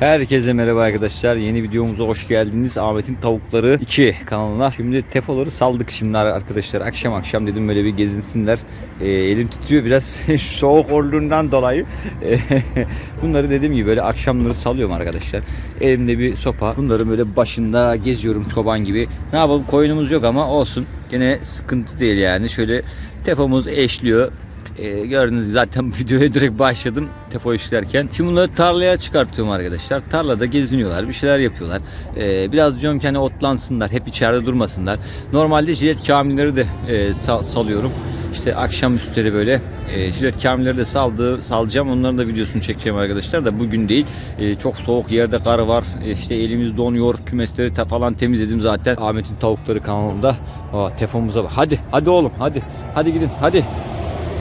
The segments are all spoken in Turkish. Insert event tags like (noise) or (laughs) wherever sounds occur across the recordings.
Herkese merhaba arkadaşlar. Yeni videomuza hoş geldiniz. Ahmet'in Tavukları 2 kanalına. Şimdi tefoları saldık şimdi arkadaşlar. Akşam akşam dedim böyle bir gezinsinler. Ee, elim titriyor biraz (laughs) soğuk olduğundan dolayı. Ee, (laughs) Bunları dediğim gibi böyle akşamları salıyorum arkadaşlar. Elimde bir sopa. Bunları böyle başında geziyorum çoban gibi. Ne yapalım koyunumuz yok ama olsun. Gene sıkıntı değil yani. Şöyle tefomuz eşliyor. Ee, gördüğünüz gibi zaten videoya direkt başladım tefo işlerken. Şimdi bunları tarlaya çıkartıyorum arkadaşlar. Tarlada geziniyorlar, bir şeyler yapıyorlar. Ee, biraz diyorum ki hani otlansınlar, hep içeride durmasınlar. Normalde jilet kamilleri de e, sa- salıyorum. İşte akşam üstleri böyle e, jilet kamilleri de saldı, salacağım. Onların da videosunu çekeceğim arkadaşlar da bugün değil. E, çok soğuk yerde kar var. E, işte elimiz donuyor. Kümesleri falan temizledim zaten. Ahmet'in tavukları kanalında. Aa, tefomuza bak. Hadi, hadi oğlum, hadi. Hadi gidin, hadi.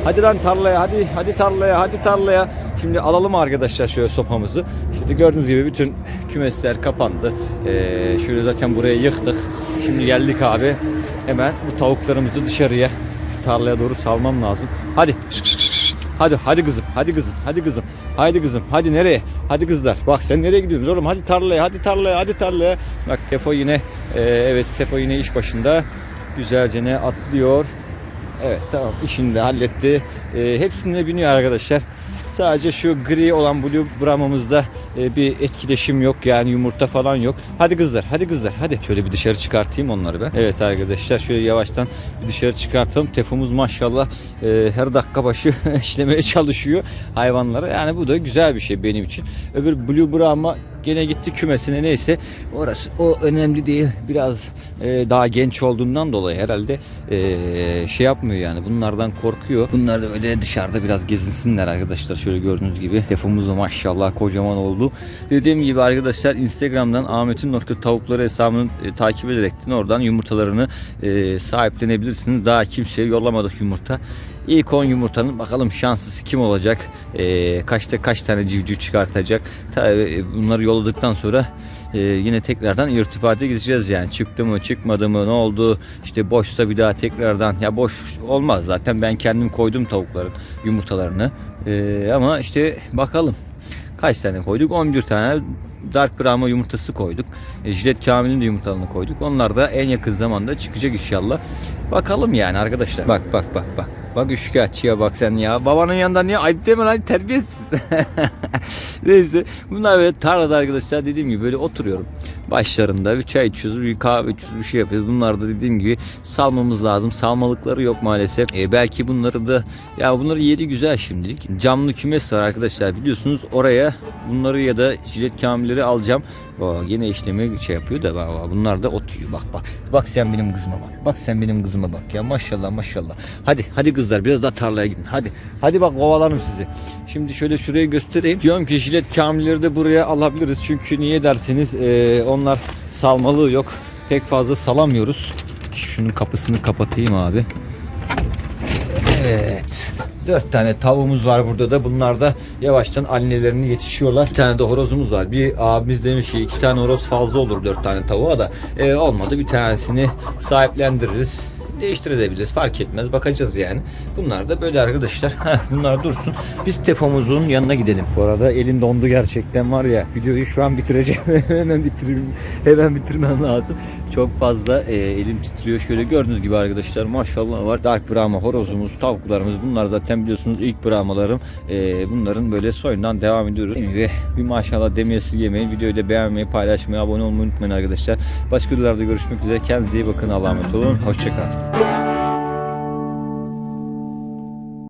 Hadi lan tarlaya hadi hadi tarlaya hadi tarlaya. Şimdi alalım arkadaşlar şöyle sopamızı. Şimdi gördüğünüz gibi bütün kümesler kapandı. Ee, şöyle zaten buraya yıktık. Şimdi geldik abi. Hemen bu tavuklarımızı dışarıya tarlaya doğru salmam lazım. Hadi. Hadi hadi kızım. Hadi kızım. Hadi kızım. Hadi kızım. Hadi nereye? Hadi kızlar. Bak sen nereye gidiyorsun oğlum? Hadi tarlaya. Hadi tarlaya. Hadi tarlaya. Bak Tefo yine e, evet Tefo yine iş başında. Güzelce ne atlıyor. Evet tamam işini de halletti. Ee, hepsine biniyor arkadaşlar. Sadece şu gri olan Blue Brahma'mızda e, bir etkileşim yok yani yumurta falan yok. Hadi kızlar hadi kızlar hadi. Şöyle bir dışarı çıkartayım onları ben. Evet arkadaşlar şöyle yavaştan bir dışarı çıkartalım. Tefomuz maşallah e, her dakika başı (laughs) işlemeye çalışıyor hayvanları. Yani bu da güzel bir şey benim için. Öbür Blue Brahma gene gitti kümesine neyse. Orası o önemli değil. Biraz e, daha genç olduğundan dolayı herhalde e, şey yapmıyor yani. Bunlardan korkuyor. Bunlar da böyle dışarıda biraz gezinsinler arkadaşlar. Şöyle gördüğünüz gibi tefomuz da maşallah kocaman oldu. Dediğim gibi arkadaşlar instagramdan Ahmet'in nokta tavukları hesabını e, takip ederekten oradan yumurtalarını e, sahiplenebilirsiniz. Daha kimseye yollamadık yumurta İlk 10 yumurtanın bakalım şanslısı kim olacak? Ee, kaçta kaç tane civciv çıkartacak? Tabii bunları yolladıktan sonra e, yine tekrardan irtibata gideceğiz yani. Çıktı mı, çıkmadı mı, ne oldu? İşte boşsa bir daha tekrardan. Ya boş olmaz zaten ben kendim koydum tavukların yumurtalarını. Ee, ama işte bakalım. Kaç tane koyduk? 11 tane Dark Brahma yumurtası koyduk. E, Jilet Kamil'in de yumurtalarını koyduk. Onlar da en yakın zamanda çıkacak inşallah. Bakalım yani arkadaşlar. Bak bak bak bak. Bak üçkağıtçıya bak sen ya. Babanın yanında niye ayıp deme lan terbiyesiz. (laughs) Neyse. Bunlar böyle tarlada arkadaşlar dediğim gibi böyle oturuyorum. Başlarında bir çay içiyoruz, bir kahve içiyoruz, bir şey yapıyoruz. Bunlar da dediğim gibi salmamız lazım. Salmalıkları yok maalesef. E, belki bunları da ya bunları yeri güzel şimdilik. Camlı kümes var arkadaşlar biliyorsunuz. Oraya bunları ya da jilet kamilleri alacağım. Bak yine işlemi şey yapıyor da bak, bunlar da ot yiyor bak bak. Bak sen benim kızıma bak. Bak sen benim kızıma bak ya maşallah maşallah. Hadi hadi kızlar biraz daha tarlaya gidin hadi. Hadi bak kovalarım sizi. Şimdi şöyle şuraya göstereyim. Diyorum ki jilet kamilleri de buraya alabiliriz. Çünkü niye derseniz e, onlar salmalığı yok. Pek fazla salamıyoruz. Şunun kapısını kapatayım abi. Evet. Dört tane tavuğumuz var burada da. Bunlar da yavaştan annelerini yetişiyorlar. Bir tane de horozumuz var. Bir abimiz demiş ki iki tane horoz fazla olur dört tane tavuğa da. Ee, olmadı bir tanesini sahiplendiririz. Değiştirebiliriz fark etmez bakacağız yani. Bunlar da böyle arkadaşlar. (laughs) Bunlar dursun. Biz tefomuzun yanına gidelim. Bu arada elim dondu gerçekten var ya. Videoyu şu an bitireceğim. (laughs) hemen bitireyim. Hemen bitirmem lazım. Çok fazla e, elim titriyor. Şöyle gördüğünüz gibi arkadaşlar maşallah var. Dark Brahma horozumuz, tavuklarımız bunlar zaten biliyorsunuz ilk Brahmalarım. E, bunların böyle soyundan devam ediyoruz. Gibi bir maşallah demeyi esirgemeyin. Videoyu da beğenmeyi, paylaşmayı, abone olmayı unutmayın arkadaşlar. Başka videolarda görüşmek üzere. Kendinize iyi bakın. Allah'a emanet olun. Hoşçakalın.